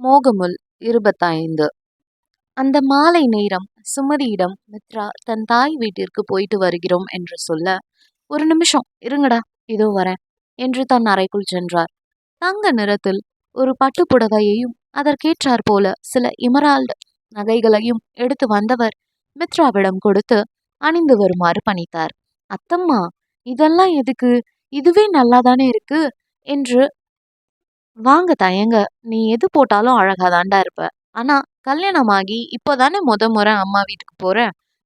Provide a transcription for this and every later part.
மோகமுல் இருபத்தைந்து. அந்த மாலை நேரம் சுமதியிடம் மித்ரா தன் தாய் வீட்டிற்கு போயிட்டு வருகிறோம் என்று சொல்ல ஒரு நிமிஷம் இருங்கடா இதோ வரேன் என்று தன் அறைக்குள் சென்றார். தங்க நிறத்தில் ஒரு பட்டு புடவையையும் அதற்கேற்றாற் போல சில இமரால்டு நகைகளையும் எடுத்து வந்தவர் மித்ராவிடம் கொடுத்து அணிந்து வருமாறு பணித்தார். அத்தம்மா இதெல்லாம் எதுக்கு? இதுவே நல்லாதானே இருக்கு என்று வாங்க தயங்க நீ எது போட்டாலும் அழகாதாண்டா இருப்ப. ஆனா கல்யாணமாகி இப்போதானே முத முறை அம்மா வீட்டுக்கு போற?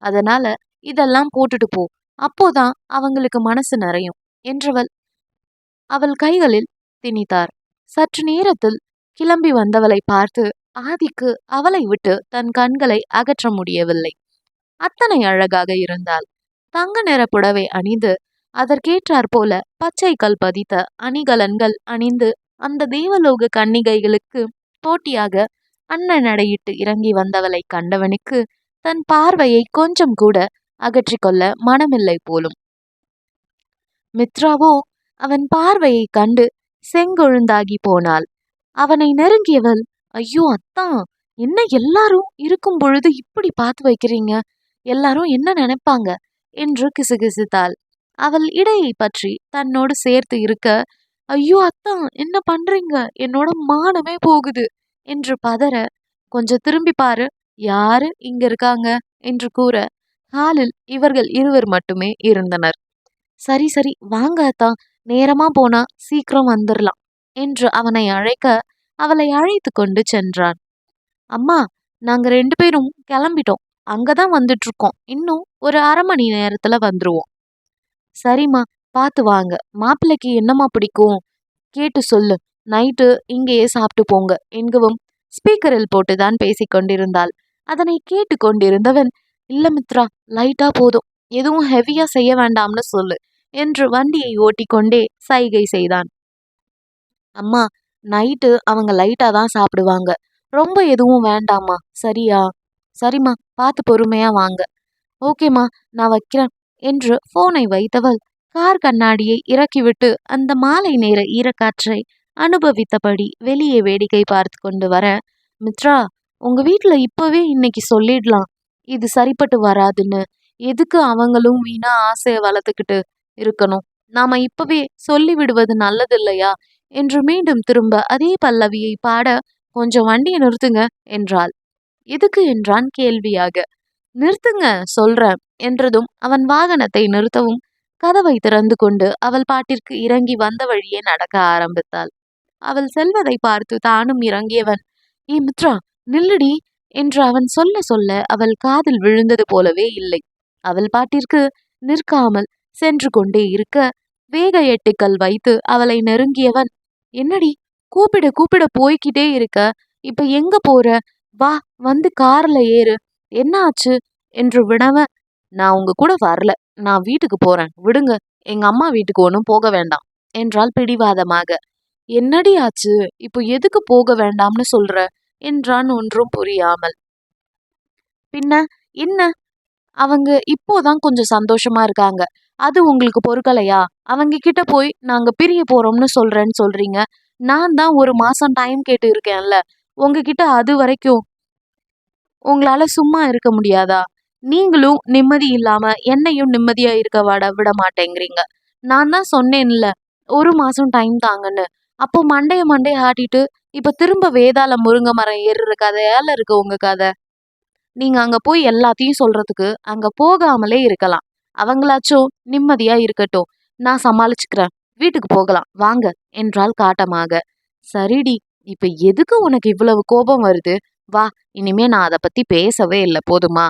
அதனால இதெல்லாம் போட்டுட்டு போ. அப்போதான் அவங்களுக்கு மனசு நிறையும் என்றவள். அவள் கைகளில் திணித்தார். சற்று நேரத்தில் கிளம்பி வந்தவளை பார்த்து ஆதிக்கு அவளை விட்டு தன் கண்களை அகற்ற முடியவில்லை. அத்தனை அழகாக இருந்தாள். தங்க நிற புடவை அணிந்து அதற்கேற்றாற் போல பச்சை கல் பதித்த அணிகலன்கள் அணிந்து அந்த தேவலோக கன்னிகைகளுக்கு போட்டியாக அண்ணன் நடையிட்டு இறங்கி வந்தவளை கண்டவனுக்கு தன் பார்வையை கொஞ்சம் கூட அகற்றிக்கொள்ள மனமில்லை போலும். மித்ராவோ அவன் பார்வையை கண்டு செங்கொழுந்தாகி போனாள். அவனை நெருங்கியவள் ஐயோ அத்தான் என்ன எல்லாரும் இருக்கும் பொழுது இப்படி பார்த்து வைக்கிறீங்க? எல்லாரும் என்ன நினைப்பாங்க? என்று கிசுகிசுத்தாள். அவள் இடையை பற்றி தன்னோடு சேர்த்து இருக்க ஐயோ அத்தான் என்ன பண்றீங்க? என்னோட மானமே போகுது என்று பதற. கொஞ்சம் திரும்பி பாரு. யாரு இங்க இருக்காங்க? என்று கூற. ஹாலில் இவர்கள் இருவர் மட்டுமே இருந்தனர். சரி சரி வாங்க அத்தா. நேரமா போனா சீக்கிரம் வந்துடலாம் என்று அவனை அழைக்க அவளை அழைத்து கொண்டு சென்றான். அம்மா நாங்க ரெண்டு பேரும் கிளம்பிட்டோம். அங்கதான் வந்துட்டு இருக்கோம். இன்னும் ஒரு அரை மணி நேரத்துல வந்துருவோம். சரிம்மா பார்த்து வாங்க மாப்பிள்ளைக்கு என்னம்மா பிடிக்கும்? கேட்டு சொல்லு. நைட்டு இங்கேயே சாப்பிட்டு போங்க. என்கவும் ஸ்பீக்கரில் போட்டுதான் பேசிக்கொண்டிருந்தாள் அதனை கேட்டு கொண்டிருந்தவன் இல்ல மித்ரா லைட்டா போதும். எதுவும் ஹெவியா செய்ய வேண்டாம்னு சொல்லு என்று வண்டியை ஓட்டிக்கொண்டே சைகை செய்தான். அம்மா நைட்டு அவங்க லைட்டா தான் சாப்பிடுவாங்க. ரொம்ப எதுவும் வேண்டாம்மா. சரியா? சரிம்மா பார்த்து பொறுமையா வாங்க. ஓகேம்மா நான் வைக்கிறேன் என்று போனை வைத்தவள் கார் கண்ணாடியை இறக்கிவிட்டு அந்த மாலை நேர ஈரக்காற்றை அனுபவித்தபடி வெளியே வேடிக்கை பார்த்து கொண்டு வர மித்ரா உங்க வீட்டில் இப்பவே இன்னைக்கு சொல்லிடலாம். இது சரிப்பட்டு வராதுன்னு. எதுக்கு அவங்களும் வீணா ஆசையை வளர்த்துக்கிட்டு இருக்கணும்? நாம இப்பவே சொல்லிவிடுவது நல்லது இல்லையா? என்று மீண்டும் திரும்ப அதே பல்லவியை பாட கொஞ்சம் வண்டியை நிறுத்துங்க என்றாள். எதுக்கு? என்றான் கேள்வியாக. நிறுத்துங்க சொல்றேன் என்றதும் அவன் வாகனத்தை நிறுத்தவும் கதவை திறந்து கொண்டு அவள் பாட்டிற்கு இறங்கி வந்த வழியே நடக்க ஆரம்பித்தாள். அவள் செல்வதை பார்த்து தானும் இறங்கியவன். ஏ மித்ரா நில்லுடி என்று அவன் சொல்ல சொல்ல அவள் காதில் விழுந்தது போலவே இல்லை. அவள் பாட்டிற்கு நிற்காமல் சென்று கொண்டே இருக்க வேக எட்டுக்கள் வைத்து அவளை நெருங்கியவன் என்னடி கூப்பிட கூப்பிட போய்கிட்டே இருக்க. இப்ப எங்க போற? வா வந்து கார்ல ஏறு. என்ன ஆச்சு? என்று விடவ நான் உங்க கூட வரல. நான் வீட்டுக்கு போறேன். விடுங்க. எங்க அம்மா வீட்டுக்கு ஒன்றும் போக வேண்டாம். என்றாள் பிடிவாதமாக. என்னடி ஆச்சு? இப்போ எதுக்கு போக வேண்டாம்னு சொல்ற? என்றான் ஒன்றும் புரியாமல். பின்ன என்ன? அவங்க இப்போதான் கொஞ்சம் சந்தோஷமா இருக்காங்க. அது உங்களுக்கு பொறுக்கலையா? அவங்க கிட்ட போய் நாங்க பிரிய போறோம்னு சொல்றேன்னு சொல்றீங்க. நான் தான் ஒரு மாசம் டைம் கேட்டு இருக்கேன்ல. உங்ககிட்ட அது வரைக்கும் உங்களால சும்மா இருக்க முடியாதா? நீங்களும் நிம்மதி இல்லாம என்னையும் நிம்மதியா இருக்க விட விட மாட்டேங்கிறீங்க. நான் தான் சொன்னேன்ல ஒரு மாசம் டைம் தாங்கன்னு. அப்போ மண்டைய மண்டைய ஆட்டிட்டு இப்ப திரும்ப வேதால முருங்கை மரம் ஏறுற கதையால இருக்கு உங்க கதை. நீங்க அங்க போய் எல்லாத்தையும் சொல்றதுக்கு அங்க போகாமலே இருக்கலாம். அவங்களாச்சும் நிம்மதியா இருக்கட்டும். நான் சமாளிச்சுக்கிறேன். வீட்டுக்கு போகலாம். வாங்க என்றால் காட்டமாக. சரிடி இப்ப எதுக்கு உனக்கு இவ்வளவு கோபம் வருது? வா இனிமே நான் அதை பத்தி பேசவே இல்லை. போதுமா?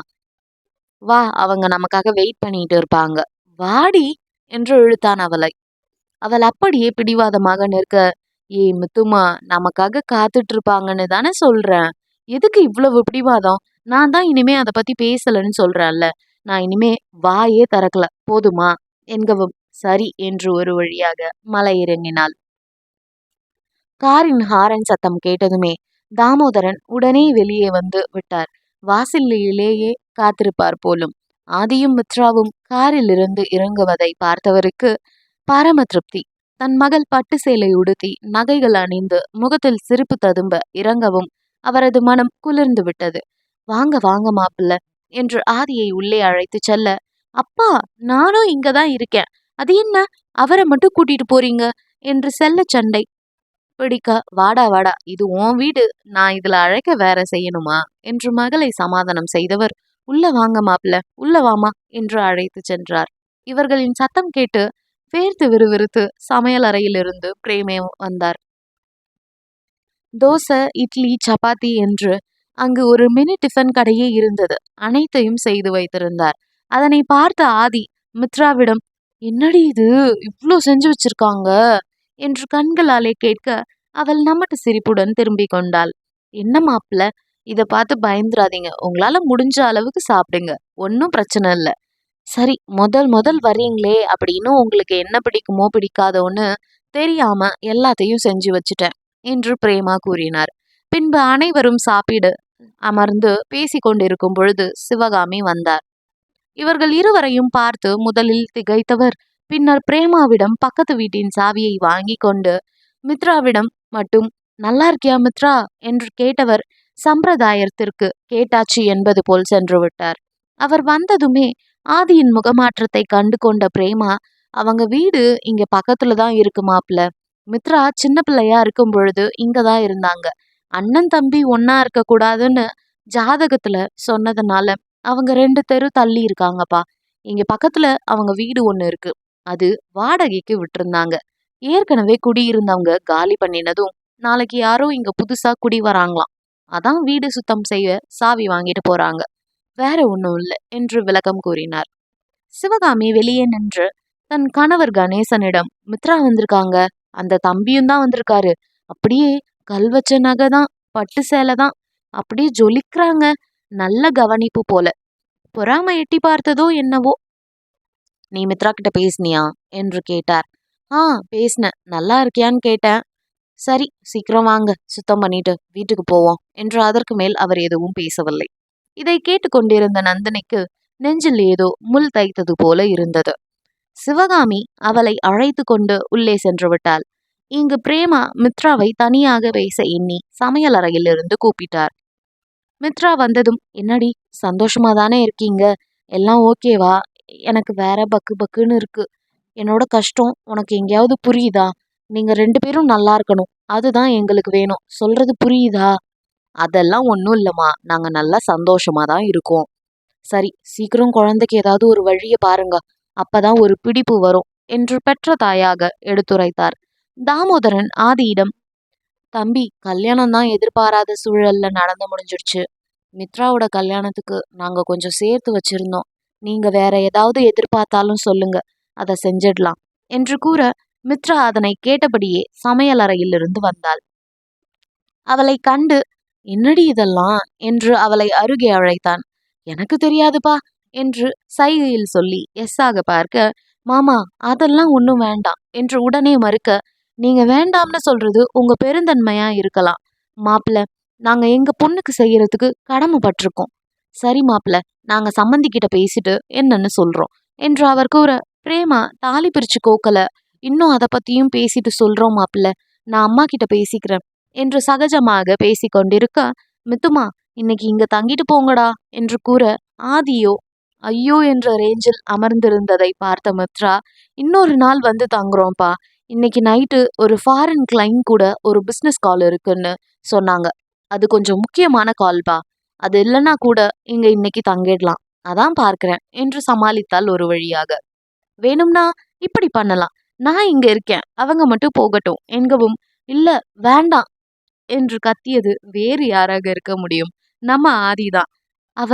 வா அவங்க நமக்காக வெயிட் பண்ணிட்டு இருப்பாங்க. வாடி என்று இழுத்தான் அவளை. அவள் அப்படியே பிடிவாதமாக நிற்க ஏய் முத்துமா நமக்காக காத்துட்டு இருப்பாங்கன்னு தானே சொல்றேன். எதுக்கு இவ்வளவு பிடிவாதம்? நான் தான் இனிமே அதை பத்தி பேசலன்னு சொல்றேன்ல. நான் இனிமே வாயே திறக்கல. போதுமா? என்கவும் சரி என்று ஒரு வழியாக மலை இறங்கினாள் காரின் ஹாரன் சத்தம் கேட்டதுமே தாமோதரன் உடனே வெளியே வந்து விட்டார். வாசலிலேயே காத்திருப்பார் போலும். ஆதியும் மித்ராவும் காரிலிருந்து இறங்குவதை பார்த்தவருக்கு பரம திருப்தி. தன் மகள் பட்டு சேலை உடுத்தி நகைகள் அணிந்து முகத்தில் சிரிப்பு ததும்ப இறங்கவும் அவரது மனம் குளிர்ந்து விட்டது. வாங்க வாங்க மாப்பிள்ள என்று ஆதியை உள்ளே அழைத்து செல்ல அப்பா நானும் இங்க தான் இருக்கேன். அது என்ன? அவரை மட்டும் கூட்டிட்டு போறீங்க? என்று செல்ல சண்டை பிடிக்க வாடா வாடா இது உன் வீடு. நான் இதுல அழைக்க வேற செய்யணுமா? என்று மகளை சமாதானம் செய்தவர் உள்ள வாங்க மாப்பிள்ள உள்ள வாமா என்று அழைத்து சென்றார். இவர்களின் சத்தம் கேட்டு வேர்த்து விறுவிறுத்து சமையல் அறையிலிருந்து பிரேமே வந்தார். தோசை இட்லி சப்பாத்தி என்று அங்கு ஒரு மினி டிஃபன் கடையே இருந்தது. அனைத்தையும் செய்து வைத்திருந்தார். அதனை பார்த்த ஆதி மித்ராவிடம் என்னடி இது? இவ்வளோ செஞ்சு வச்சிருக்காங்க? என்று கண்களாலே கேட்க அவள் நம்மட்டு சிரிப்புடன் திரும்பிக் கொண்டாள். என்ன மாப்பிள்ள? இதை பார்த்து பயந்துராதீங்க உங்களால் முடிஞ்ச அளவுக்கு சாப்பிடுங்க. ஒன்றும் பிரச்சனை இல்லை. சரி முதல் முதல் வரீங்களே அப்படின்னு உங்களுக்கு என்ன பிடிக்குமோ பிடிக்காதோன்னு தெரியாம எல்லாத்தையும் செஞ்சு வச்சுட்டேன் என்று பிரேமா கூறினார். பின்பு அனைவரும் சாப்பிடு அமர்ந்து பேசிக்கொண்டிருக்கும் பொழுது சிவகாமி வந்தார். இவர்கள் இருவரையும் பார்த்து முதலில் திகைத்தவர். பின்னர் பிரேமாவிடம் பக்கத்து வீட்டின் சாவியை வாங்கி கொண்டு மித்ராவிடம் மட்டும் நல்லா இருக்கியா மித்ரா? என்று கேட்டவர் சம்பிரதாயத்திற்கு கேட்டாச்சு என்பது போல் சென்று விட்டார். அவர் வந்ததுமே ஆதியின் முகமாற்றத்தை கண்டு கொண்ட பிரேமா அவங்க வீடு இங்க பக்கத்துல தான் இருக்கு மாப்பிள்ள மித்ரா சின்ன பிள்ளையா இருக்கும் பொழுது இங்க தான் இருந்தாங்க. அண்ணன் தம்பி ஒன்னா இருக்க கூடாதுன்னு ஜாதகத்துல சொன்னதுனால அவங்க ரெண்டு தெரு தள்ளி இருக்காங்கப்பா. இங்க பக்கத்துல அவங்க வீடு ஒண்ணு இருக்கு. அது வாடகைக்கு விட்டுருந்தாங்க. ஏற்கனவே குடியிருந்தவங்க காலி பண்ணினதும் நாளைக்கு யாரோ இங்க புதுசா குடி வராங்களாம். அதான் வீடு சுத்தம் செய்ய சாவி வாங்கிட்டு போறாங்க. வேற ஒன்றும் இல்லை என்று விளக்கம் கூறினார். சிவகாமி வெளியே நின்று தன் கணவர் கணேசனிடம் மித்ரா வந்திருக்காங்க. அந்த தம்பியும் தான் வந்திருக்காரு. அப்படியே கல்வச்ச நகை தான் பட்டு சேலை தான். அப்படியே ஜொலிக்கிறாங்க. நல்ல கவனிப்பு போல. பொறாம எட்டி பார்த்ததோ என்னவோ? நீ மித்ரா கிட்ட பேசுனியா? என்று கேட்டார். ஆ பேசினேன். நல்லா இருக்கியான்னு கேட்டேன். சரி சீக்கிரம் வாங்க. சுத்தம் பண்ணிட்டு வீட்டுக்கு போவோம் என்று அதற்கு மேல் அவர் எதுவும் பேசவில்லை. இதை கேட்டுக்கொண்டிருந்த நந்தினிக்கு நெஞ்சில் ஏதோ முள் தைத்தது போல இருந்தது. சிவகாமி அவளை அழைத்து கொண்டு உள்ளே சென்று விட்டாள். இங்கு பிரேமா மித்ராவை தனியாக பேச எண்ணி சமையல் அறையிலிருந்து கூப்பிட்டார். மித்ரா வந்ததும் என்னடி சந்தோஷமா தானே இருக்கீங்க? எல்லாம் ஓகேவா எனக்கு வேற பக்கு பக்குன்னு இருக்கு. என்னோட கஷ்டம் உனக்கு எங்கேயாவது புரியுதா? நீங்கள் ரெண்டு பேரும் நல்லா இருக்கணும். அதுதான் எங்களுக்கு வேணும். சொல்றது புரியுதா? அதெல்லாம் ஒன்றும் இல்லைம்மா. நாங்கள் நல்லா சந்தோஷமா தான் இருக்கோம். சரி சீக்கிரம் குழந்தைக்கு ஏதாவது ஒரு வழியை பாருங்க. அப்பதான் ஒரு பிடிப்பு வரும் என்று பெற்ற தாயாக எடுத்துரைத்தார். தாமோதரன் ஆதியிடம் தம்பி கல்யாணம் தான் எதிர்பாராத சூழல்ல நடந்து முடிஞ்சிடுச்சு. மித்ராவோட கல்யாணத்துக்கு நாங்க கொஞ்சம் சேர்த்து வச்சிருந்தோம். நீங்க வேற ஏதாவது எதிர்பார்த்தாலும் சொல்லுங்க. அதை செஞ்சிடலாம். என்று கூற மித்ரா அதனை கேட்டபடியே சமையல் அறையிலிருந்து வந்தாள். அவளை கண்டு என்னடி இதெல்லாம்? என்று அவளை அருகே அழைத்தான். எனக்கு தெரியாதுப்பா என்று சைகையில் சொல்லி எஸ் ஆக பார்க்க மாமா அதெல்லாம் ஒன்றும் வேண்டாம் என்று உடனே மறுக்க நீங்க வேண்டாம்னு சொல்றது உங்க பெருந்தன்மையா இருக்கலாம். மாப்பிள்ள நாங்க எங்க பொண்ணுக்கு செய்யறதுக்கு கடமைப்பட்டிருக்கோம். சரி மாப்பிள்ள நாங்க சம்மந்தி கிட்ட பேசிட்டு என்னன்னு சொல்றோம் என்று அவர் கூற பிரேமா தாலி பிரிச்சு கோக்கல. இன்னும் அதை பற்றியும் பேசிட்டு சொல்கிறோம் மாப்பிள்ள. நான் அம்மா கிட்ட பேசிக்கிறேன். என்று சகஜமாக பேசி கொண்டிருக்க மித்துமா இன்னைக்கு இங்கே தங்கிட்டு போங்கடா என்று கூற ஆதியோ. ஐயோ என்ற ரேஞ்சில் அமர்ந்திருந்ததை பார்த்த மித்ரா இன்னொரு நாள் வந்து தங்குறோம்ப்பா. இன்னைக்கு நைட்டு ஒரு ஃபாரின் கிளைண்ட் கூட ஒரு பிஸ்னஸ் கால் இருக்குன்னு சொன்னாங்க. அது கொஞ்சம் முக்கியமான கால்பா அது இல்லைன்னா கூட இங்க இன்னைக்கு தங்கிடலாம். அதான் பார்க்கிறேன் என்று சமாளித்தால் ஒரு வழியாக. வேணும்னா இப்படி பண்ணலாம். நான் இங்க இருக்கேன். அவங்க மட்டும் போகட்டும். என்கவும் இல்ல வேண்டாம் என்று கத்தியது வேறு யாராக இருக்க முடியும். நம்ம ஆதிதான் அவ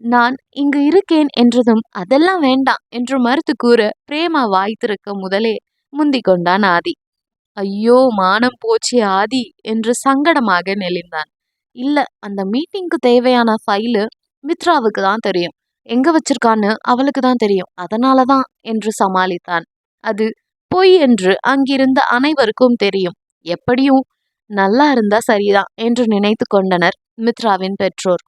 நான் இங்கு இருக்கேன் என்றதும் அதெல்லாம் வேண்டாம் என்று மறுத்து கூற பிரேமா வாய் திறக்க முதலே முந்தி கொண்டான் ஆதி. ஐயோ மானம் போச்சே ஆதி என்று சங்கடமாக நெளிந்தான். இல்ல அந்த மீட்டிங்க்கு தேவையான ஃபைலு மித்ராவுக்கு தான் தெரியும். எங்க வச்சிருக்கான்னு அவளுக்கு தான் தெரியும். அதனால தான் என்று சமாளித்தான். அது பொய் என்று அங்கிருந்த அனைவருக்கும் தெரியும். எப்படியும் நல்லா இருந்தா சரிதான் என்று நினைத்து கொண்டனர் மித்ராவின் பெற்றோர்.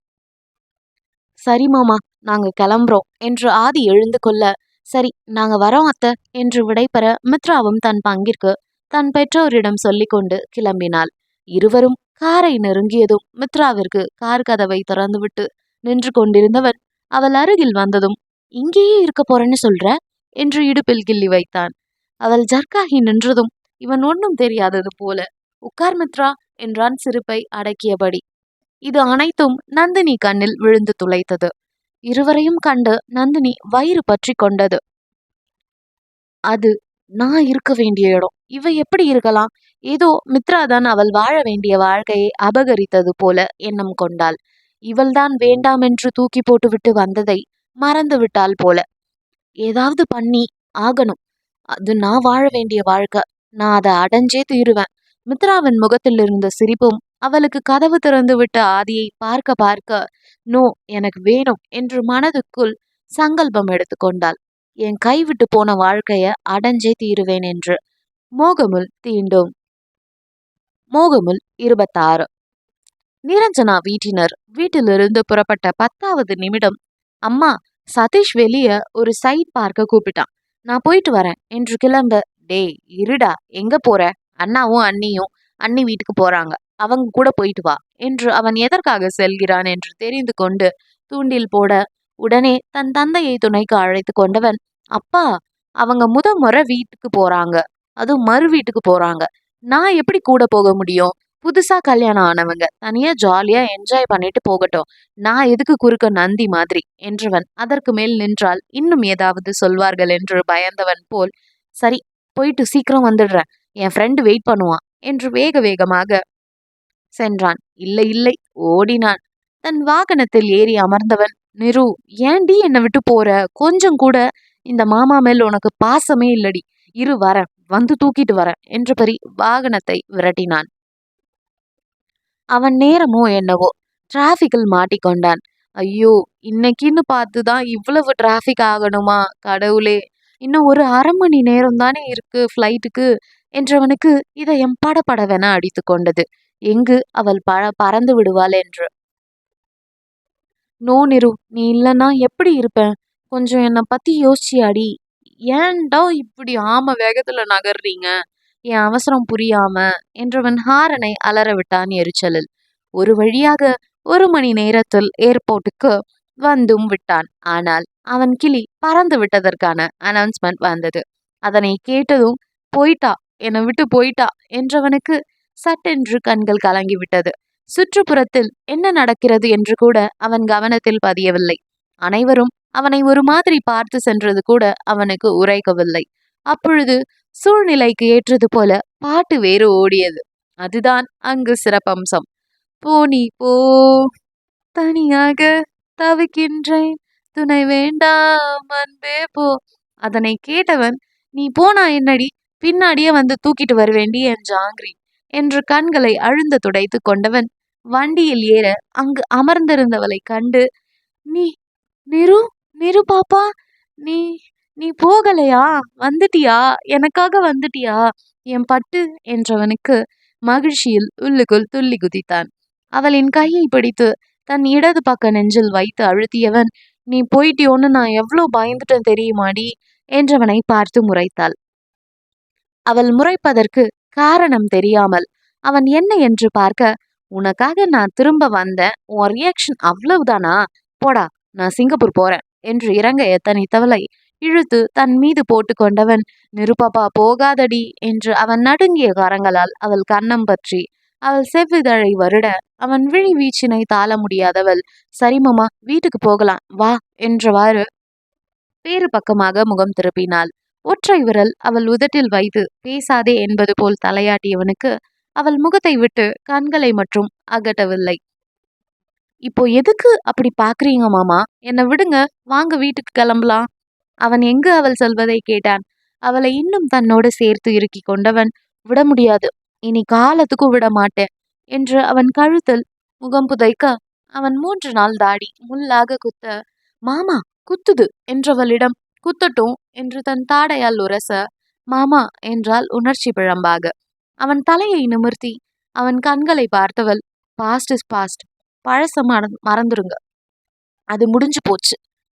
சரி மாமா நாங்க கிளம்புறோம் என்று ஆதி எழுந்து கொள்ள சரி நாங்க வரோம் அத்தை என்று விடைபெற மித்ராவும் தன் பங்கிற்கு தன் பெற்றோரிடம் சொல்லிக்கொண்டு கிளம்பினாள். இருவரும் காரை நெருங்கியதும் மித்ராவிற்கு கார் கதவை திறந்துவிட்டு நின்று கொண்டிருந்தவன் அவள் அருகில் வந்ததும் இங்கேயே இருக்க போறேன்னு சொல்ற? என்று இடுப்பில் கிள்ளி வைத்தான். அவள் ஜர்க்காகி நின்றதும் இவன் ஒன்றும் தெரியாதது போல. உட்கார் மித்ரா என்றான் சிரிப்பை அடக்கியபடி. இது அனைத்தும் நந்தினி கண்ணில் விழுந்து துளைத்தது. இருவரையும் கண்டு நந்தினி வயிறு பற்றி கொண்டது. அது நான் இருக்க வேண்டிய இடம். இவ எப்படி இருக்கலாம்? ஏதோ மித்ராதான் அவள் வாழ வேண்டிய வாழ்க்கையை அபகரித்தது போல எண்ணம் கொண்டாள். இவள்தான் வேண்டாம் என்று தூக்கி போட்டுவிட்டு வந்ததை மறந்து விட்டாள் போல. ஏதாவது பண்ணி ஆகணும். அது நான் வாழ வேண்டிய வாழ்க்கை. நான் அதை அடைஞ்சே தீருவேன். மித்ராவின் முகத்தில் இருந்த சிரிப்பும் அவளுக்கு கதவு திறந்து விட்ட ஆதியை பார்க்க பார்க்க நோ எனக்கு வேணும் என்று மனதுக்குள் சங்கல்பம் எடுத்துக்கொண்டாள் என் கைவிட்டு போன வாழ்க்கைய அடைஞ்சே தீருவேன் என்று மோகமுல் தீண்டும். மோகமுல் இருபத்தாறு. நிரஞ்சனா வீட்டினர் வீட்டிலிருந்து புறப்பட்ட பத்தாவது நிமிடம் அம்மா சதீஷ் வெளிய ஒரு சைட் பார்க்க கூப்பிட்டான். நான் போயிட்டு வரேன். என்று கிளம்ப டேய் இருடா. எங்க போற? அண்ணாவும் அண்ணியும் அண்ணி வீட்டுக்கு போறாங்க. அவங்க கூட போயிட்டு வா என்று அவன் எதற்காக செல்கிறான் என்று தெரிந்து கொண்டு தூண்டில் போட உடனே தன் தந்தையை துணைக்கு அழைத்து கொண்டவன் அப்பா அவங்க முத முறை வீட்டுக்கு போறாங்க. அதுவும் மறு வீட்டுக்கு போறாங்க. நான் எப்படி கூட போக முடியும்? புதுசா கல்யாணம் ஆனவங்க. தனியா ஜாலியா என்ஜாய் பண்ணிட்டு போகட்டும். நான் எதுக்கு குறுக்க நந்தி மாதிரி? என்றவன் அதற்கு மேல் நின்றால் இன்னும் ஏதாவது சொல்வார்கள் என்று பயந்தவன் போல் சரி போயிட்டு சீக்கிரம் வந்துடுறேன். என் ஃப்ரெண்டு வெயிட் பண்ணுவான். என்று வேக வேகமாக சென்றான். இல்லை இல்லை ஓடினான். தன் வாகனத்தில் ஏறி அமர்ந்தவன் நிரு ஏன்டி என்னை விட்டு போற? கொஞ்சம் கூட இந்த மாமா மேல் உனக்கு பாசமே இல்லடி. இரு வரேன். வந்து தூக்கிட்டு வரேன். என்றபடி வாகனத்தை விரட்டினான். அவன் நேரமோ என்னவோ டிராஃபிக்கில் மாட்டிக்கொண்டான். ஐயோ இன்னைக்குன்னு பார்த்து தான் இவ்வளவு டிராஃபிக் ஆகணுமா கடவுளே. இன்னும் ஒரு அரை மணி நேரம் தானே இருக்கு ஃப்ளைட்டுக்கு என்றவனுக்கு இதயம் படபடவென அடித்து கொண்டது. எங்கு அவள் ப பறந்து விடுவாள் என்று. நோ நிரு நீ இல்லைன்னா எப்படி இருப்பேன் கொஞ்சம் என்னை பத்தி யோசிச்சியாடி. ஏன்டா இப்படி ஆம வேகத்துல நகர்றீங்க? என் அவசரம் புரியாம என்றவன் ஹாரனை அலற விட்டான் எரிச்சலில். ஒரு வழியாக ஒரு மணி நேரத்தில் ஏர்போர்ட்டுக்கு வந்தும் விட்டான். ஆனால் அவன் கிளி பறந்து விட்டதற்கான அனௌன்ஸ்மெண்ட் வந்தது. அதனை கேட்டதும் போயிட்டா? என்னை விட்டு போயிட்டா? என்றவனுக்கு சட்டென்று கண்கள் கலங்கிவிட்டது சுற்றுப்புறத்தில் என்ன நடக்கிறது என்று கூட அவன் கவனத்தில் பதியவில்லை. அனைவரும் அவனை ஒரு மாதிரி பார்த்து சென்றது கூட அவனுக்கு உரைக்கவில்லை. அப்பொழுது சூழ்நிலைக்கு ஏற்றது போல பாட்டு வேறு ஓடியது. அதுதான் அங்கு சிறப்பம்சம். போனி போ தனியாக தவிக்கின்றேன். துணை வேண்டாம் அன்பே போ. அதனை கேட்டவன் நீ போனா என்னடி? பின்னாடியே வந்து தூக்கிட்டு வருவேண்டி என் ஜாங்கிரி என்று கண்களை அழுந்த துடைத்து கொண்டவன் வண்டியில் ஏற அங்கு அமர்ந்திருந்தவளை கண்டு நீ நிரு நிரு பாப்பா நீ நீ போகலையா? வந்துட்டியா? எனக்காக வந்துட்டியா? என் பட்டு என்றவனுக்கு மகிழ்ச்சியில் உள்ளுக்குள் துள்ளி குதித்தான். அவளின் கையை பிடித்து தன் இடது பக்க நெஞ்சில் வைத்து அழுத்தியவன் நீ போயிட்டியோன்னு நான் எவ்வளோ பயந்துட்டேன் தெரியுமாடி? என்றவனை பார்த்து முறைத்தாள். அவள் முறைப்பதற்கு காரணம் தெரியாமல் அவன் என்ன என்று பார்க்க உனக்காக நான் திரும்ப வந்தேன். உன் ரியாக்ஷன் அவ்வளவுதானா? போடா நான் சிங்கப்பூர் போறேன் என்று இறங்க எத்தனைத்தவளை இழுத்து தன் மீது போட்டு கொண்டவன் நிருபாப்பா போகாதடி என்று அவன் நடுங்கிய கரங்களால் அவள் கன்னம் பற்றி. அவள் செவ்விதழை வருட அவன் விழி வீச்சினை தாள முடியாதவள். சரிமாமா வீட்டுக்கு போகலாம் வா என்றவாறு வேறு பக்கமாக முகம் திருப்பினாள். ஒற்றை விரல் அவள் உதட்டில் வைத்து பேசாதே என்பது போல் தலையாட்டியவனுக்கு அவள் முகத்தை விட்டு கண்களை மட்டும் அகட்டவில்லை. இப்போ எதுக்கு அப்படி பாக்குறீங்க மாமா? என்னை விடுங்க வாங்க வீட்டுக்கு கிளம்பலாம் அவன் எங்கு அவள் சொல்வதை கேட்டான். அவளை இன்னும் தன்னோடு சேர்த்து இறுக்கி கொண்டவன் விட முடியாது. இனி காலத்துக்கும் விட மாட்டேன் என்று அவன் கழுத்தில் முகம் புதைக்க அவன் மூன்று நாள் தாடி முள்ளாக குத்த மாமா குத்துது என்றவளிடம் குத்தட்டும் என்று தன் தாடையால் உரச மாமா என்றால் உணர்ச்சி பிழம்பாக. அவன் தலையை நிமிர்த்தி அவன் கண்களை பார்த்தவள் பாஸ்ட் இஸ் பாஸ்ட் பழச மறந்துருங்க. அது முடிஞ்சு போச்சு.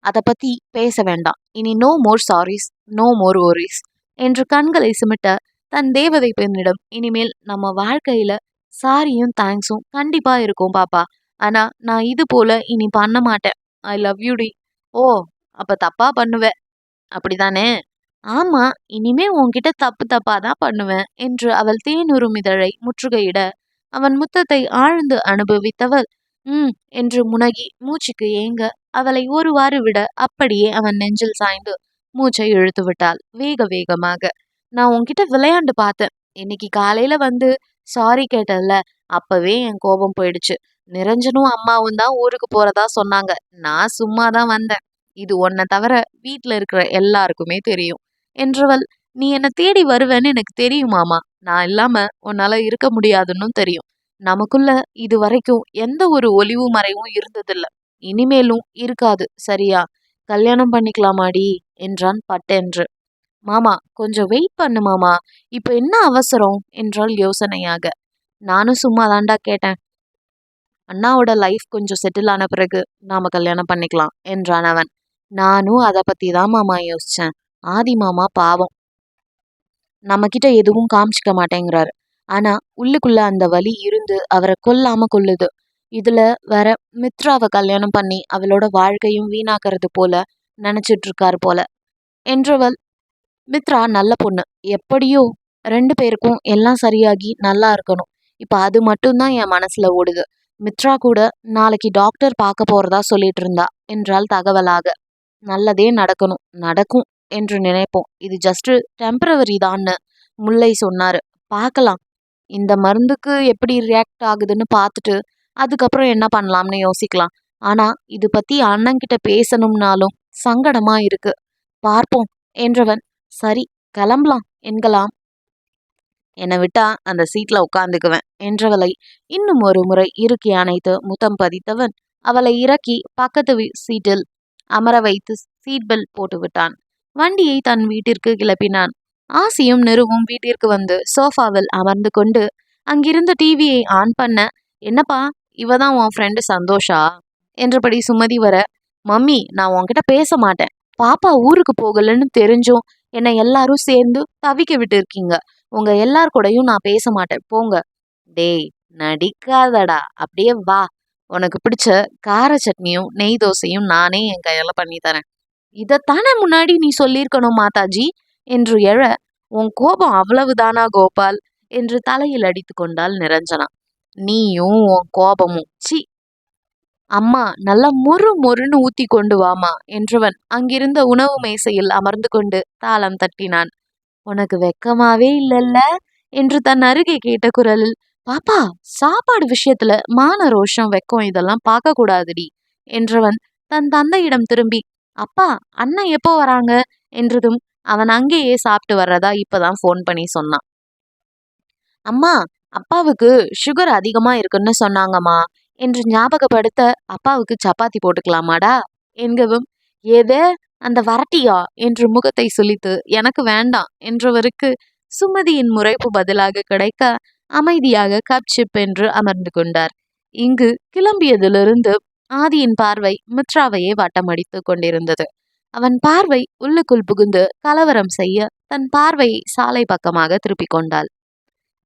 அதை பத்தி பேச வேண்டாம். இனி நோ மோர் சாரிஸ் நோ மோர் ஓரிஸ் என்று கண்களை சிமிட்ட தன் தேவதை பெண்ணிடம் இனிமேல் நம்ம வாழ்க்கையில சாரியும் தேங்க்ஸும் கண்டிப்பா இருக்கும் பாப்பா. ஆனா நான் இது போல இனி பண்ண மாட்டேன். ஐ லவ் யூ டி. ஓ அப்ப தப்பா பண்ணுவேன் அப்படிதானே? ஆமா இனிமே உன்கிட்ட தப்பு தப்பா தான் பண்ணுவேன் என்று அவள் தேனுறும் இதழை முற்றுகையிட அவன் முத்தத்தை ஆழ்ந்து அனுபவித்தவள் ம் என்று முனகி மூச்சுக்கு ஏங்க அவளை ஒருவாறு விட அப்படியே அவன் நெஞ்சில் சாய்ந்து மூச்சை இழுத்து விட்டாள். வேக வேகமாக நான் உன்கிட்ட விளையாண்டு பார்த்தேன். இன்னைக்கு காலையில வந்து சாரி கேட்டல்ல அப்பவே என் கோபம் போயிடுச்சு. நிரஞ்சனும் அம்மாவும் தான் ஊருக்கு போறதா சொன்னாங்க. நான் சும்மா தான் வந்தேன். இது உன்னை தவிர வீட்டில் இருக்கிற எல்லாருக்குமே தெரியும். என்றவள் நீ என்னை தேடி வருவேன்னு எனக்கு தெரியுமாமா நான் இல்லாம உன்னால இருக்க முடியாதுன்னு தெரியும். நமக்குள்ள இது வரைக்கும் எந்த ஒரு ஒளிவு மறைவும் இருந்ததில்ல. இனிமேலும் இருக்காது சரியா? கல்யாணம் பண்ணிக்கலாமாடி? என்றான் பட்டென்று. மாமா கொஞ்சம் வெயிட் பண்ணு மாமா. இப்போ என்ன அவசரம்? என்றால் யோசனையாக. நானும் சும்மா தாண்டா கேட்டேன். அண்ணாவோட லைஃப் கொஞ்சம் செட்டில் ஆன பிறகு நாம கல்யாணம் பண்ணிக்கலாம் என்றான் அவன். நானும் அதை பத்தி தான் மாமா யோசிச்சேன். ஆதி மாமா பாவம். நம்ம எதுவும் காமிச்சிக்க மாட்டேங்கிறாரு. ஆனா உள்ளுக்குள்ள அந்த வலி இருந்து அவரை கொல்லாம கொள்ளுது இதுல வேற மித்ராவை கல்யாணம் பண்ணி அவளோட வாழ்க்கையும் வீணாக்கிறது போல நினைச்சிட்டு இருக்கார் போல. என்றவள் மித்ரா நல்ல பொண்ணு. எப்படியோ ரெண்டு பேருக்கும் எல்லாம் சரியாகி நல்லா இருக்கணும். இப்போ அது மட்டும்தான் என் மனசுல ஓடுது. மித்ரா கூட நாளைக்கு டாக்டர் பார்க்க போறதா சொல்லிட்டு இருந்தா என்றால் தகவலாக. நல்லதே நடக்கணும். நடக்கும் என்று நினைப்போம். இது ஜஸ்ட் டெம்பரவரி தான்னு முல்லை சொன்னாரு. பார்க்கலாம். இந்த மருந்துக்கு எப்படி ரியாக்ட் ஆகுதுன்னு பார்த்துட்டு அதுக்கப்புறம் என்ன பண்ணலாம்னு யோசிக்கலாம். ஆனால் இது பற்றி அண்ணன்கிட்ட பேசணும்னாலும் சங்கடமாக இருக்கு. பார்ப்போம் என்றவன் சரி கிளம்பலாம் என்கலாம். என்னை விட்டா அந்த சீட்ல உட்காந்துக்குவேன் என்றவளை இன்னும் ஒரு முறை இறுக்கி அணைத்து முத்தம் பதித்தவன் அவளை இறக்கி பக்கத்து வீ- சீட்டில் அமர வைத்து சீட் பெல்ட் போட்டு விட்டான். வண்டியை தன் வீட்டிற்கு கிளப்பினான். ஆசியும் நெருவும் வீட்டிற்கு வந்து சோஃபாவில் அமர்ந்து கொண்டு அங்கிருந்த டிவியை ஆன் பண்ண என்னப்பா இவ தான் உன் ஃப்ரெண்டு சந்தோஷா? என்றபடி சுமதி வர மம்மி நான் உன்கிட்ட பேச மாட்டேன். பாப்பா ஊருக்கு போகலன்னு தெரிஞ்சும் என்னை எல்லாரும் சேர்ந்து தவிக்க விட்டு இருக்கீங்க உங்க எல்லார் கூடயும் நான் பேச மாட்டேன். போங்க. டேய் நடிக்காதடா. அப்படியே வா. உனக்கு பிடிச்ச கார சட்னியும் நெய் தோசையும் நானே என் கையால பண்ணி தரேன். இதைத்தானே முன்னாடி நீ சொல்லியிருக்கணும் மாதாஜி? என்று எழ உன் கோபம் அவ்வளவுதானா கோபால்? என்று தலையில் அடித்து கொண்டாள் நிரஞ்சனா. நீயும் உன் கோபமும். சி அம்மா நல்லா மொறு மொறுன்னு ஊத்தி கொண்டு வாமா என்றவன் அங்கிருந்த உணவு மேசையில் அமர்ந்து கொண்டு தாளம் தட்டினான். உனக்கு வெக்கமாவே இல்லல்ல? என்று தன் அருகே கேட்ட குரலில் பாப்பா சாப்பாடு விஷயத்துல மான ரோஷம் வெக்கம் இதெல்லாம் பார்க்க கூடாதுடி என்றவன் தன் தந்தையிடம் திரும்பி அப்பா அண்ணன் எப்போ வராங்க? என்றதும் அவன் அங்கேயே சாப்பிட்டு வர்றதா இப்பதான் ஃபோன் பண்ணி சொன்னான். அம்மா அப்பாவுக்கு சுகர் அதிகமா இருக்குன்னு சொன்னாங்கம்மா. என்று ஞாபகப்படுத்த அப்பாவுக்கு சப்பாத்தி போட்டுக்கலாமாடா? என்கவும் ஏதே அந்த வரட்டியா? என்று முகத்தை சுளித்து எனக்கு வேண்டாம் என்றவருக்கு சுமதியின் முறைப்பு பதிலாக கிடைக்க அமைதியாக கப் சிப் என்று அமர்ந்து கொண்டார். இங்கு கிளம்பியதிலிருந்து ஆதியின் பார்வை மித்ராவையே வட்டமடித்து கொண்டிருந்தது. அவன் பார்வை உள்ளுக்குள் புகுந்து கலவரம் செய்ய தன் பார்வையை சாலை பக்கமாக திருப்பிக் கொண்டாள்.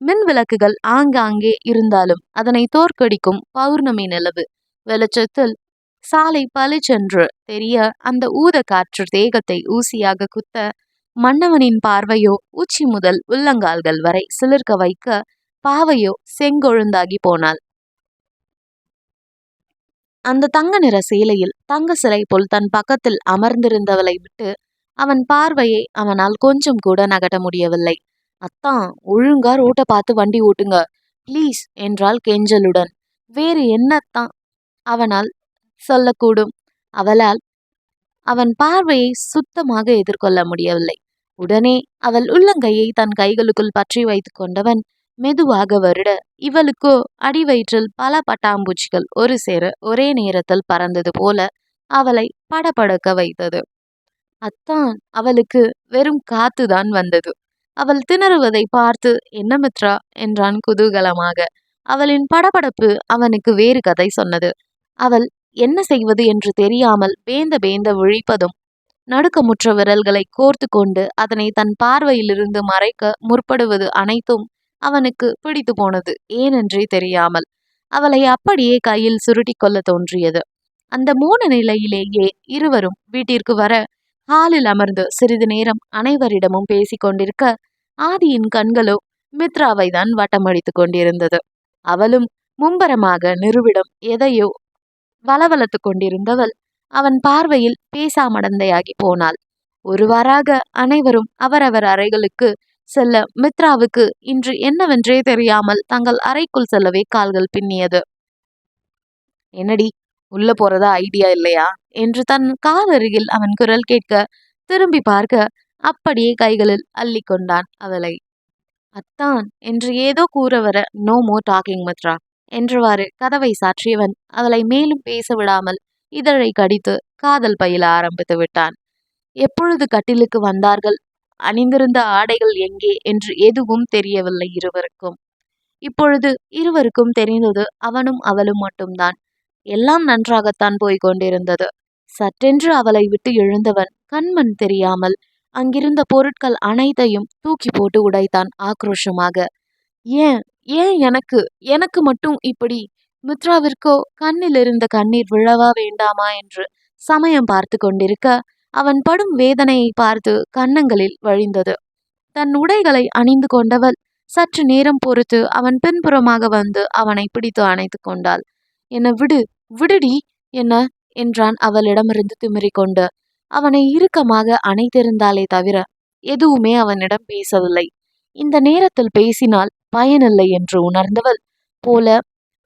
மின் விளக்குகள் ஆங்காங்கே இருந்தாலும் அதனை தோற்கடிக்கும் பௌர்ணமி நிலவு. வெளிச்சத்தில் சாலை பளிச்சென்று தெரிய அந்த ஊத காற்று தேகத்தை ஊசியாக குத்த மன்னவனின் பார்வையோ உச்சி முதல் உள்ளங்கால்கள் வரை சிலிர்க்க வைக்க பாவையோ செங்கொழுந்தாகி போனாள். அந்த தங்க நிற சேலையில் தங்க சிலை போல் தன் பக்கத்தில் அமர்ந்திருந்தவளை விட்டு அவன் பார்வையை அவனால் கொஞ்சம் கூட நகட்ட முடியவில்லை. அத்தான் ஒழுங்கா ரோட்டை பார்த்து வண்டி ஓட்டுங்க. ப்ளீஸ் என்றாள் கெஞ்சலுடன். வேறு என்னத்தான்? அவனால் சொல்லக்கூடும். அவளால் அவன் பார்வையை சுத்தமாக எதிர்கொள்ள முடியவில்லை. உடனே அவள் உள்ளங்கையை தன் கைகளுக்குள் பற்றி வைத்து கொண்டவன் மெதுவாக வருட இவளுக்கோ அடிவயிற்றில் பல பட்டாம்பூச்சிகள் ஒரு சேர ஒரே நேரத்தில் பறந்தது போல அவளை படபடக்க வைத்தது. அத்தான் அவளுக்கு வெறும் காத்துதான் வந்தது. அவள் திணறுவதை பார்த்து என்ன மித்ரா? என்றான் குதூகலமாக. அவளின் படபடப்பு அவனுக்கு வேறு கதை சொன்னது. அவள் என்ன செய்வது என்று தெரியாமல் பேந்த பேந்த விழிப்பதும் நடுக்கமுற்ற விரல்களை கோர்த்து கொண்டு அதனை தன் பார்வையிலிருந்து மறைக்க முற்படுவது அனைத்தும் அவனுக்கு பிடித்து போனது ஏனென்றே தெரியாமல். அவளை அப்படியே கையில் சுருட்டி கொள்ள தோன்றியது. அந்த மூணு நிலையிலேயே இருவரும் வீட்டிற்கு வர ஹாலில் அமர்ந்து சிறிது நேரம் அனைவரிடமும் பேசிக் கொண்டிருக்க ஆதியின் கண்களோ மித்ராவை தான் வட்டமடித்து கொண்டிருந்தது. அவளும் மும்பரமாக நிறுவிடம் எதையோ வளவளத்து கொண்டிருந்தவள் அவன் பார்வையில் பேசாமடந்தையாகி போனாள். ஒருவாறாக அனைவரும் அவரவர் அறைகளுக்கு செல்ல மித்ராவுக்கு இன்று என்னவென்றே தெரியாமல் தங்கள் அறைக்குள் செல்லவே கால்கள் பின்னியது. என்னடி உள்ள போறதா ஐடியா இல்லையா? என்று தன் காதருகில் அவன் குரல் கேட்க திரும்பி பார்க்க அப்படியே கைகளில் அள்ளி கொண்டான் அவளை. அத்தான் என்று ஏதோ கூற வர நோ மோர் டாக்கிங் மித்ரா என்றவாறு கதவை சாற்றியவன் அவளை மேலும் பேச விடாமல் இதழை கடித்து காதல் பயில ஆரம்பித்து விட்டான். எப்பொழுது கட்டிலுக்கு வந்தார்கள்? அணிந்திருந்த ஆடைகள் எங்கே? என்று எதுவும் தெரியவில்லை இருவருக்கும். இப்பொழுது இருவருக்கும் தெரிந்தது அவனும் அவளும் மட்டும்தான். எல்லாம் நன்றாகத்தான் போய்க் கொண்டிருந்தது சற்றென்று அவளை விட்டு எழுந்தவன் கண்மண் தெரியாமல் அங்கிருந்த பொருட்கள் அனைத்தையும் தூக்கி போட்டு உடைத்தான் ஆக்ரோஷமாக. ஏன் ஏன் எனக்கு எனக்கு மட்டும் இப்படி மித்ராவிற்கோ கண்ணில் இருந்த கண்ணீர் விழவா வேண்டாமா? என்று சமயம் பார்த்து கொண்டிருக்க அவன் படும் வேதனையை பார்த்து கன்னங்களில் வழிந்தது. தன் உடைகளை அணிந்து கொண்டவள் சற்று நேரம் பொறுத்து அவன் பின்புறமாக வந்து அவனை பிடித்து அணைத்து கொண்டாள். என்னை விடு விடுடி என்ன? என்றான் அவளிடமிருந்து திமிரிக்கொண்டு. அவனை இறுக்கமாக அணைத்திருந்தாலே தவிர எதுவுமே அவனிடம் பேசவில்லை. இந்த நேரத்தில் பேசினால் பயனில்லை என்று உணர்ந்தவள் போல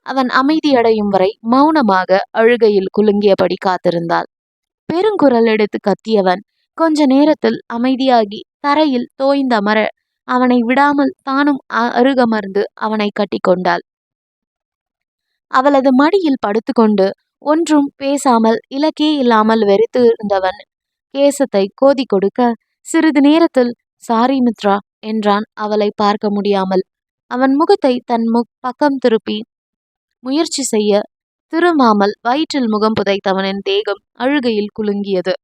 அவன் அமைதியடையும் வரை மௌனமாக அழுகையில் குலுங்கியபடி காத்திருந்தாள். பெருங்குரல் எடுத்து கத்தியவன் கொஞ்ச நேரத்தில் அமைதியாகி தரையில் தோய்ந்தமர அவனை விடாமல் தானும் அருகமர்ந்து அவனை கட்டிக்கொண்டாள். அவளது மடியில் படுத்துக்கொண்டு ஒன்றும் பேசாமல் இலக்கே இல்லாமல் வெறித்து இருந்தவன். கேசத்தை கோதி கொடுக்க சிறிது நேரத்தில் சாரி மித்ரா என்றான் அவளை பார்க்க முடியாமல். அவன் முகத்தை தன் முக் பக்கம் திருப்பி முயற்சி செய்ய திரும்பாமல் வயிற்றில் முகம் புதைத்தவனின் தேகம் அழுகையில் குலுங்கியது.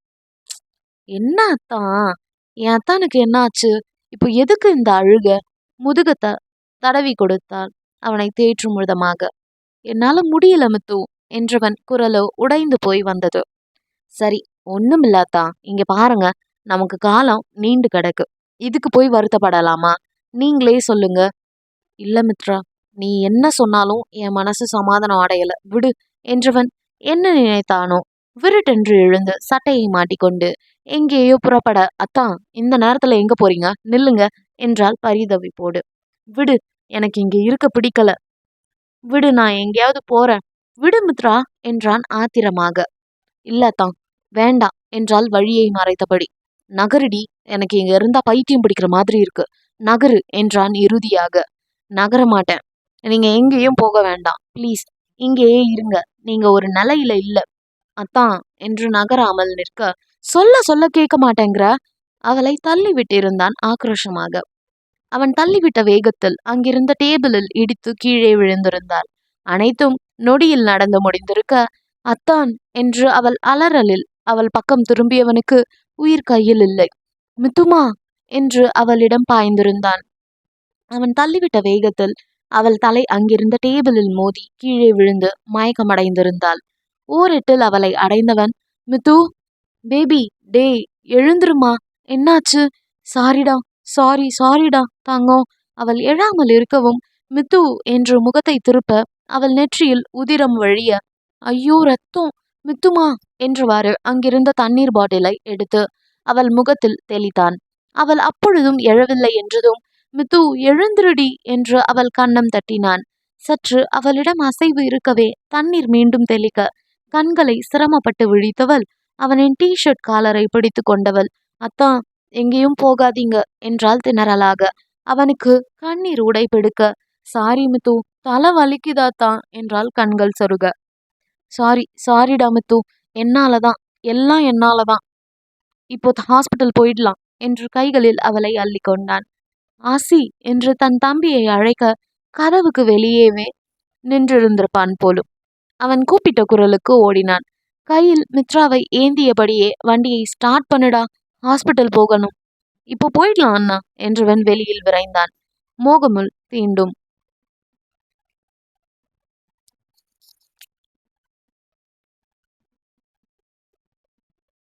என்ன அத்தான்? என் அத்தானுக்கு என்னாச்சு? இப்போ எதுக்கு இந்த அழுக? முதுகத்தை தடவி கொடுத்தாள் அவனை தேற்றும் விதமாக என்னால முடியல முத்து. என்றவன் குரலோ உடைந்து போய் வந்தது. சரி ஒண்ணுமில்லாதான் இங்க பாருங்க. நமக்கு காலம் நீண்டு கிடக்கு. இதுக்கு போய் வருத்தப்படலாமா? நீங்களே சொல்லுங்க. இல்ல மித்ரா நீ என்ன சொன்னாலும் என் மனசு சமாதானம் அடையல. விடு என்றவன் என்ன நினைத்தானோ விருட்டென்று எழுந்து சட்டையை மாட்டிக்கொண்டு எங்கேயோ புறப்பட அத்தான் இந்த நேரத்துல எங்க போறீங்க? நில்லுங்க என்றால் பரிதவிப்போடு. விடு எனக்கு இங்க இருக்க பிடிக்கல. விடு நான் எங்கேயாவது போறேன். விடு மித்ரா என்றான் ஆத்திரமாக. இல்லத்தான் வேண்டாம் என்றால் வழியை மறைத்தபடி. நகருடி எனக்கு இங்க இருந்தா பைத்தியம் பிடிக்கிற மாதிரி இருக்கு. நகரு என்றான் இறுதியாக. நகர மாட்டேன் நீங்க எங்கேயும் போக வேண்டாம். ப்ளீஸ் இங்கேயே இருங்க. நீங்க ஒரு நிலையில இல்ல. அத்தான் என்று நகராமல் நிற்க. சொல்ல சொல்ல கேட்க மாட்டேங்கிற? அவளை தள்ளி விட்டிருந்தான் ஆக்ரோஷமாக. அவன் தள்ளிவிட்ட வேகத்தில் அங்கிருந்த டேபிளில் இடித்து கீழே விழுந்திருந்தாள். அனைத்தும் நொடியில் நடந்து முடிந்திருக்க அத்தான் என்று அவள் அலறலில் அவள் பக்கம் திரும்பியவனுக்கு உயிர் கையில் இல்லை. மித்துமா என்று அவளிடம் பாய்ந்திருந்தான். அவன் தள்ளிவிட்ட வேகத்தில் அவள் தலை அங்கிருந்த டேபிளில் மோதி கீழே விழுந்து மயக்கமடைந்திருந்தாள். ஓரெட்டில் அவளை அடைந்தவன் மித்து பேபி டே எழுந்துருமா? என்னாச்சு? சாரிடா சாரி சாரிடா தங்கம். அவள் எழாமல் இருக்கவும் மித்து என்று முகத்தை திருப்ப அவள் நெற்றியில் உதிரம் வழிய ஐயோ ரத்தம்! மித்துமா! என்றவாறு அங்கிருந்த தண்ணீர் பாட்டிலை எடுத்து அவள் முகத்தில் தெளித்தான். அவள் அப்பொழுதும் எழவில்லை என்றதும் மித்து எழுந்திருடி என்று அவள் கன்னம் தட்டினான். சற்று அவளிடம் அசைவு இருக்கவே தண்ணீர் மீண்டும் தெளிக்க கண்களை சிரமப்பட்டு விழித்தவள் அவனின் டி ஷர்ட் காலரை பிடித்து கொண்டவள். அத்தான் எங்கேயும் போகாதீங்க என்றால் திணறலாக. அவனுக்கு கண்ணீர் உடைபெடுக்க சாரி மித்து தலை வலிக்குதாத்தான் என்றால் கண்கள் சொருக. சாரி சாரிடா மித்து என்னாலதான் எல்லாம் என்னாலதான். இப்போ ஹாஸ்பிட்டல் போயிடலாம் என்று கைகளில் அவளை அள்ளி கொண்டான். ஆசி என்று தன் தம்பியை அழைக்க கதவுக்கு வெளியேவே நின்றிருந்திருப்பான் போலும். அவன் கூப்பிட்ட குரலுக்கு ஓடினான். கையில் மித்ராவை ஏந்தியபடியே வண்டியை ஸ்டார்ட் பண்ணுடா ஹாஸ்பிட்டல் போகணும். இப்போ போயிடலாம் அண்ணா என்றவன் வெளியில் விரைந்தான். மோகமுல் தீண்டும்